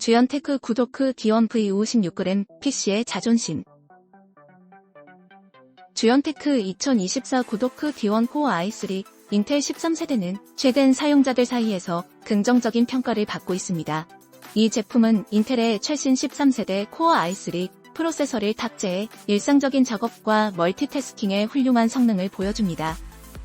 주연테크 구도크 D1 V56g PC의 자존심 주연테크 2024 구도크 D1 코어 i3 인텔 13세대는 최근 사용자들 사이에서 긍정적인 평가를 받고 있습니다. 이 제품은 인텔의 최신 13세대 코어 i3 프로세서를 탑재해 일상적인 작업과 멀티태스킹의 훌륭한 성능을 보여줍니다.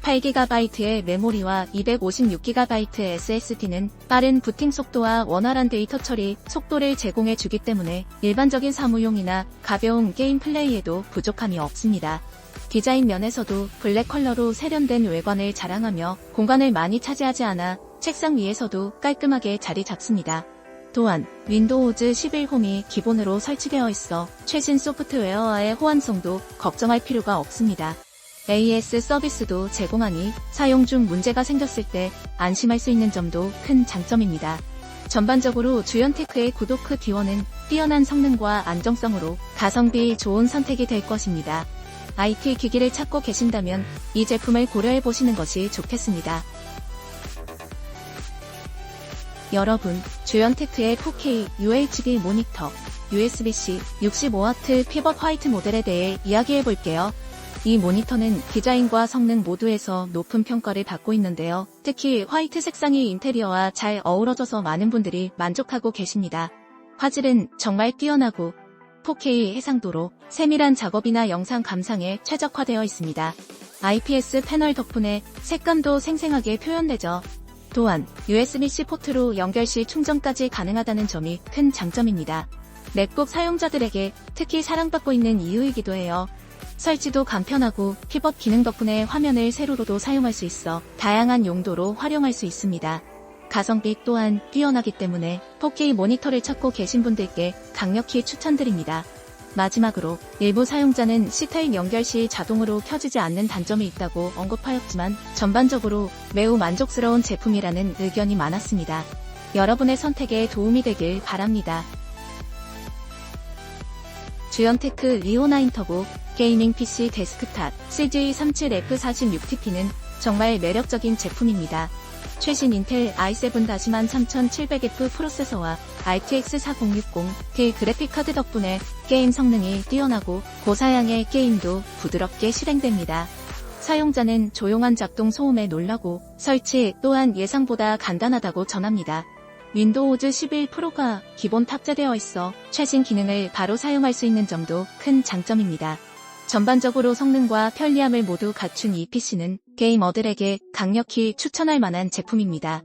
8GB의 메모리와 256GB SSD는 빠른 부팅 속도와 원활한 데이터 처리 속도를 제공해 주기 때문에 일반적인 사무용이나 가벼운 게임 플레이에도 부족함이 없습니다. 디자인 면에서도 블랙 컬러로 세련된 외관을 자랑하며 공간을 많이 차지하지 않아 책상 위에서도 깔끔하게 자리 잡습니다. 또한 윈도우즈 11 홈이 기본으로 설치되어 있어 최신 소프트웨어와의 호환성도 걱정할 필요가 없습니다. AS 서비스도 제공하니 사용 중 문제가 생겼을 때 안심할 수 있는 점도 큰 장점입니다. 전반적으로 주연테크의 구도크 D1은 뛰어난 성능과 안정성으로 가성비 좋은 선택이 될 것입니다. IT 기기를 찾고 계신다면 이 제품을 고려해 보시는 것이 좋겠습니다. 여러분, 주연테크의 4K UHD 모니터, USB-C 65W 피벗 화이트 모델에 대해 이야기해 볼게요. 이 모니터는 디자인과 성능 모두에서 높은 평가를 받고 있는데요. 특히 화이트 색상이 인테리어와 잘 어우러져서 많은 분들이 만족하고 계십니다. 화질은 정말 뛰어나고 4K 해상도로 세밀한 작업이나 영상 감상에 최적화되어 있습니다. IPS 패널 덕분에 색감도 생생하게 표현되죠. 또한 USB-C 포트로 연결 시 충전까지 가능하다는 점이 큰 장점입니다. 맥북 사용자들에게 특히 사랑받고 있는 이유이기도 해요. 설치도 간편하고 피벗 기능 덕분에 화면을 세로로도 사용할 수 있어 다양한 용도로 활용할 수 있습니다. 가성비 또한 뛰어나기 때문에 4K 모니터를 찾고 계신 분들께 강력히 추천드립니다. 마지막으로 일부 사용자는 C타입 연결 시 자동으로 켜지지 않는 단점이 있다고 언급하였지만 전반적으로 매우 만족스러운 제품이라는 의견이 많았습니다. 여러분의 선택에 도움이 되길 바랍니다. 주연테크 리오9 터보 게이밍 PC 데스크탑 CG37F46TP는 정말 매력적인 제품입니다. 최신 인텔 i7-13700F 프로세서와 RTX 4060 K 그래픽카드 덕분에 게임 성능이 뛰어나고 고사양의 게임도 부드럽게 실행됩니다. 사용자는 조용한 작동 소음에 놀라고 설치 또한 예상보다 간단하다고 전합니다. 윈도우즈 11 프로가 기본 탑재되어 있어 최신 기능을 바로 사용할 수 있는 점도 큰 장점입니다. 전반적으로 성능과 편리함을 모두 갖춘 이 PC는 게이머들에게 강력히 추천할 만한 제품입니다.